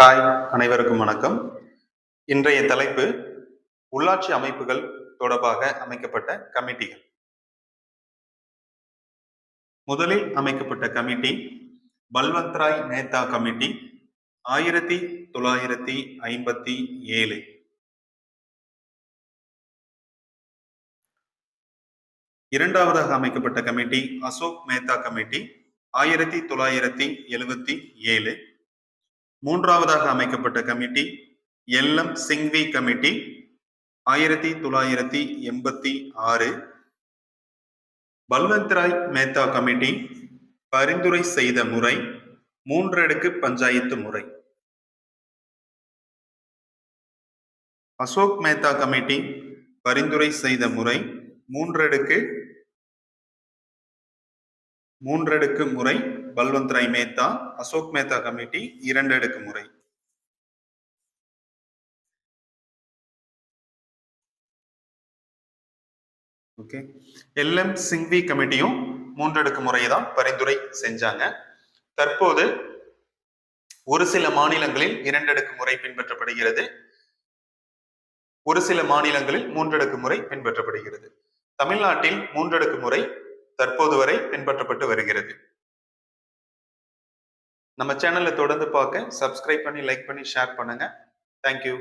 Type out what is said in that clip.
Hi அனைவருக்கும் வணக்கம். இன்றைய தலைப்பு உள்ளாட்சி அமைப்புகள் தொடர்பாக அமைக்கப்பட்ட கமிட்டிகள். முதலில் அமைக்கப்பட்ட கமிட்டி பல்வந்த்ராய் மேத்தா கமிட்டி ஆயிரத்தி தொள்ளாயிரத்தி ஐம்பத்தி ஏழு. இரண்டாவதாக அமைக்கப்பட்ட கமிட்டி அசோக் மேத்தா கமிட்டி ஆயிரத்தி தொள்ளாயிரத்தி எழுவத்தி ஏழு. மூன்றாவதாக அமைக்கப்பட்ட committee L M Singhvi committee ஆயிரத்தி தொள்ளாயிரத்தி எண்பத்தி ஆறு. பல்வந்த்ராய் மேத்தா கமிட்டி பரிந்துரை செய்த முறை மூன்றடுக்கு பஞ்சாயத்து முறை. அசோக் மேத்தா கமிட்டி பரிந்துரை செய்த முறை மூன்றடுக்கு மூன்றடுக்கு முறை பல்வந்த் ராய் மேத்தா அசோக் மேத்தா கமிட்டி இரண்டு அடுக்கு முறை. ஓகே. எல்எம் சிங்வி கமிட்டியும் மூன்றடுக்கு முறையை தான் பரிந்துரை செஞ்சாங்க. தற்போது ஒரு சில மாநிலங்களில் இரண்டடுக்கு முறை பின்பற்றப்படுகிறது. ஒரு சில மாநிலங்களில் மூன்றடுக்கு முறை பின்பற்றப்படுகிறது. தமிழ்நாட்டில் மூன்றடுக்கு முறை தற்போது வரை பின்பற்றப்பட்டு வருகிறது. நம்ம சேனலை தொடர்ந்து பார்க்க சப்ஸ்கிரைப் பண்ணி லைக் பண்ணி ஷேர் பண்ணுங்க. தேங்க்யூ